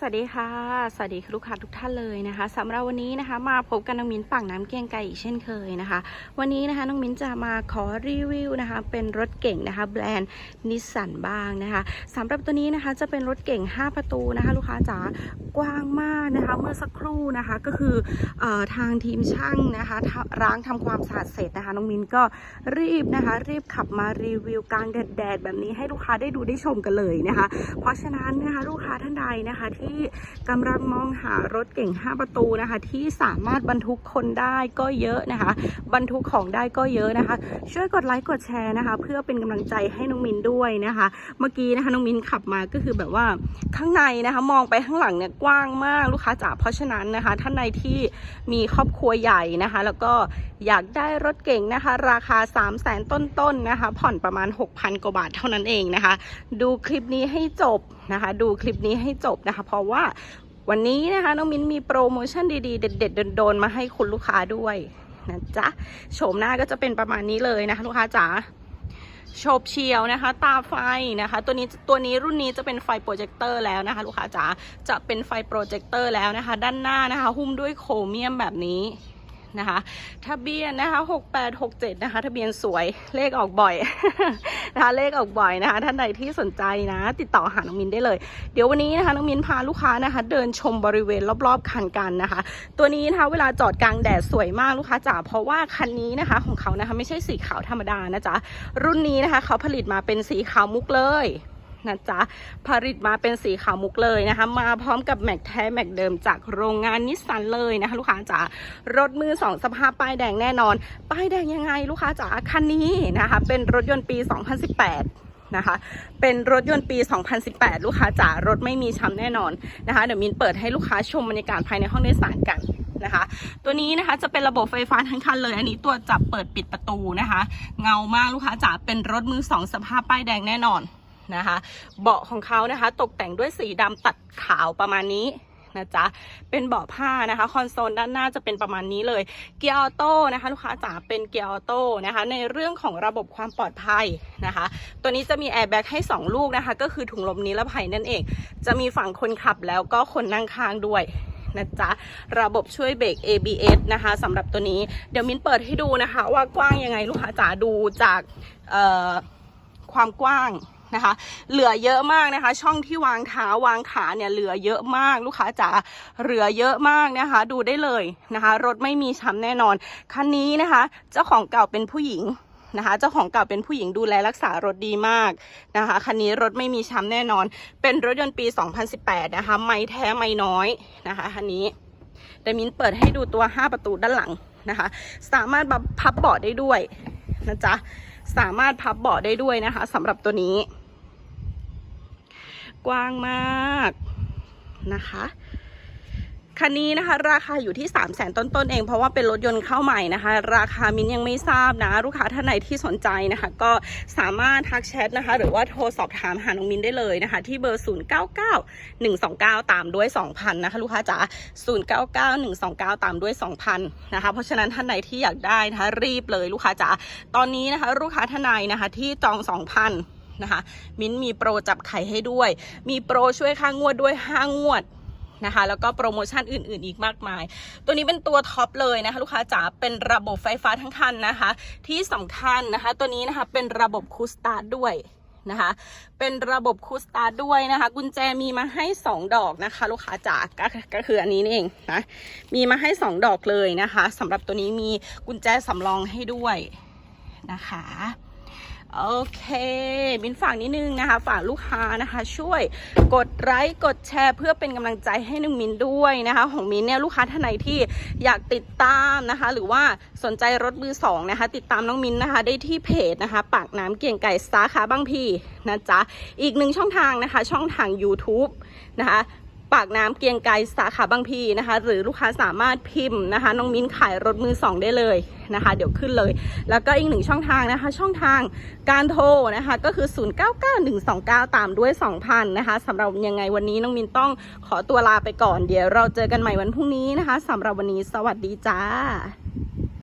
สวัสดีค่ะ สวัสดีลูกค้าทุกท่านเลยนะคะสำหรับวันนี้นะคะ มาพบกันน้องมิ้นปังน้ำเกียงไก่อีกเช่นเคยนะคะ วันนี้นะคะน้องมิ้นจะมาขอรีวิวนะคะ เป็นรถเก่งนะคะ แบรนด์นิสสันบ้างนะคะสำหรับตัวนี้นะคะจะเป็นรถเก่ง 5 ประตูนะคะ ลูกค้าจ๋ากว้างมากนะคะ เมื่อสักครู่นะคะก็คืออทางทีมช่างนะคะร้างทำความสะอาดเสร็จนะคะน้องมิ้นก็รีบนะคะ รีบขับมารีวิวกลางแดดแบบนี้ให้ลูกค้าได้ดูได้ชมกันเลยนะคะ เพราะฉะนั้นนะคะลูกค้าท่านใดนะคะที่กำลังมองหารถเก่ง 5 ประตูนะคะ ที่สามารถบรรทุกคนได้ก็เยอะนะคะ บรรทุกของได้ก็เยอะนะคะ ช่วยกดไลค์กดแชร์นะคะ เพื่อเป็นกำลังใจให้น้องมินด้วยนะคะ เมื่อกี้นะคะน้องมินขับมาก็คือแบบว่าข้างในนะคะ มองไปข้างหลังเนี่ยกว้างมากลูกค้าจ๋าเพราะฉะนั้นนะคะ ท่านใดที่มีครอบครัวใหญ่นะคะ แล้วก็อยากได้รถเก่งนะคะ ราคา 3 0 0แสนต้นๆนะคะ ผ่อนประมาณ 6,000 กว่าบาทเท่านั้นเองนะคะ ดูคลิปนี้ให้จบ นะคะ ดูคลิปนี้ให้จบนะคะ เพราะว่าวันนี้นะคะน้องมิ้นมีโปรโมชั่นดีๆ เด็ดๆโดนๆมาให้คุณลูกค้าด้วยนะจ๊ะโฉมหน้าก็จะเป็นประมาณนี้เลยนะคะ ลูกค้าจ๋าโฉบเฉียวนะคะ ตาไฟนะคะ ตัวนี้ตัวนี้รุ่นนี้จะเป็นไฟโปรเจคเตอร์แล้วนะคะ ลูกค้าจ๋าจะเป็นไฟโปรเจคเตอร์แล้วนะคะ ด้านหน้านะคะ หุ้มด้วยโครเมียมแบบนี้ นะคะทะเบียนนะคะ6867นะคะ ทะเบียนสวยเลขออกบ่อยนะคะเลขออกบ่อยนะคะ ท่านใดที่สนใจนะ ติดต่อหาน้องมินได้เลย เดี๋ยววันนี้นะคะน้องมินพาลูกค้านะคะ เดินชมบริเวณรอบๆคันกันนะคะ ตัวนี้นะคะเวลาจอดกลางแดดสวยมากลูกค้าจ๋าเพราะว่าคันนี้นะคะของเขานะคะไม่ใช่สีขาวธรรมดานะจ๊ะรุ่นนี้นะคะเขาผลิตมาเป็นสีขาวมุกเลย นะจ๊ะผลิตมาเป็นสีขาวมุกเลยนะคะ มาพร้อมกับแม็กแท้แม็กเดิมจากโรงงานนิสสันเลยนะคะ ลูกค้าจ๋ารถมือสองสภาพป้ายแดงแน่นอน ป้ายแดงยังไงลูกค้าจ๋าคันนี้นะคะ เป็นรถยนต์ปี 2018นะคะเป็นรถยนต์ปี 2018 ลูกค้าจ๋ารถไม่มีช้ำแน่นอนนะคะ เดี๋ยวมินเปิดให้ลูกค้าชมบรรยากาศภายในห้องโดยสารกันนะคะ ตัวนี้นะคะจะเป็นระบบไฟฟ้าทั้งคันเลย อันนี้ตัวจับเปิดปิดประตูนะคะ เงามากลูกค้าจ๋าเป็นรถมือสองสภาพป้ายแดงแน่นอน นะคะ เบาะของเขานะคะ ตกแต่งด้วยสีดำตัดขาวประมาณนี้นะจ๊ะ เป็นเบาะผ้านะคะ คอนโซลด้านหน้าจะเป็นประมาณนี้เลย เกียร์ออโต้นะคะ ลูกค้าจ๋าเป็นเกียร์ออโต้นะคะ ในเรื่องของระบบความปลอดภัยนะคะ ตัวนี้จะมีแอร์แบ็กให้ 2 ลูกนะคะ ก็คือถุงลมนิรภัยนั่นเอง จะมีฝั่งคนขับแล้วก็คนนั่งข้างด้วยนะจ๊ะ ระบบช่วยเบรก ABS นะคะสำหรับตัวนี้ เดี๋ยวมิ้นเปิดให้ดูนะคะ ว่ากว้างยังไงลูกค้าจ๋าดูจากความกว้าง นะคะ เหลือเยอะมากนะคะ ช่องที่วางเท้าวางขาเนี่ยเหลือเยอะมากลูกค้าจ๋าเหลือเยอะมากนะคะ ดูได้เลยนะคะ รถไม่มีช้ำแน่นอนคันนี้นะคะ เจ้าของเก่าเป็นผู้หญิงนะคะเจ้าของเก่าเป็นผู้หญิงดูแลรักษารถดีมากนะคะคันนี้รถไม่มีช้ำแน่นอน เป็นรถยนต์ปี 2018 นะคะ ไม่แท้ไม่น้อยนะคะคันนี้เดมินเปิดให้ดูตัว 5 ประตูด้านหลังนะคะ สามารถแบบพับเบาะได้ด้วยนะจ๊ะ สามารถพับเบาะได้ด้วยนะคะสำหรับตัวนี้ กว้างมากนะคะ คันนี้นะคะ ราคาอยู่ที่ 3 0 0แสนต้นๆเอง เพราะว่าเป็นรถยนต์เข้าใหม่นะคะ ราคามินยังไม่ทราบนะ ลูกค้าท่านไหนที่สนใจนะคะ ก็สามารถทักแชทนะคะ หรือว่าโทรสอบถามหาน้องมินได้เลยนะคะ ที่เบอร์ 099 129 ตามด้วย 2,000 นะคะ ลูกค้าจ๋า099 129 ตามด้วย 2,000 นะคะ เพราะฉะนั้นท่านไหนที่อยากได้นะคะ รีบเลยลูกค้าจ๋าตอนนี้นะคะ ลูกค้าท่านใดนะคะที่จอง 2,000นะคะ มิ้นมีโปรจับไข่ให้ด้วย มีโปรช่วยค่างวดด้วย 5 งวด นะคะ แล้วก็โปรโมชั่นอื่นๆ อีกมากมาย ตัวนี้เป็นตัวท็อปเลยนะคะลูกค้าจ๋าเป็นระบบไฟฟ้าทั้งคันนะคะ ที่สำคัญนะคะ ตัวนี้นะคะเป็นระบบคูสตาร์ด้วยนะคะเป็นระบบคูสตาร์ด้วยนะคะ กุญแจมีมาให้ 2 ดอกนะคะ ลูกค้าจ๋าก็ก็คืออันนี้นี่เองนะมีมาให้ 2 ดอกเลยนะคะสำหรับตัวนี้มีกุญแจสำรองให้ด้วยนะคะ โอเค มินฝากนิดนึงนะคะ ฝากลูกค้านะคะ ช่วยกดไลค์กดแชร์ เพื่อเป็นกำลังใจให้น้องมินด้วยนะคะ ของมินเนี่ยลูกค้าท่านไหนที่อยากติดตามนะคะ หรือว่าสนใจรถมือสองนะคะ ติดตามน้องมินนะคะ ได้ที่เพจนะคะ ปากน้ำเกี่ยงไก่สาขาบางพีนะจ๊ะอีกหนึ่งช่องทางนะคะ ช่องทาง YouTube นะคะ ปากน้ำเกียงไกรสาขาบางพีนะคะ หรือลูกค้าสามารถพิมพ์นะคะ น้องมิ้นขายรถมือสองได้เลยนะคะ เดี๋ยวขึ้นเลย แล้วก็อีกหนึ่งช่องทางนะคะ ช่องทางการโทรนะคะ ก็คือ 099129 ตามด้วย 2,000 นะคะสำหรับยังไงวันนี้น้องมินต้องขอตัวลาไปก่อน เดี๋ยวเราเจอกันใหม่วันพรุ่งนี้นะคะสำหรับวันนี้สวัสดีจ้า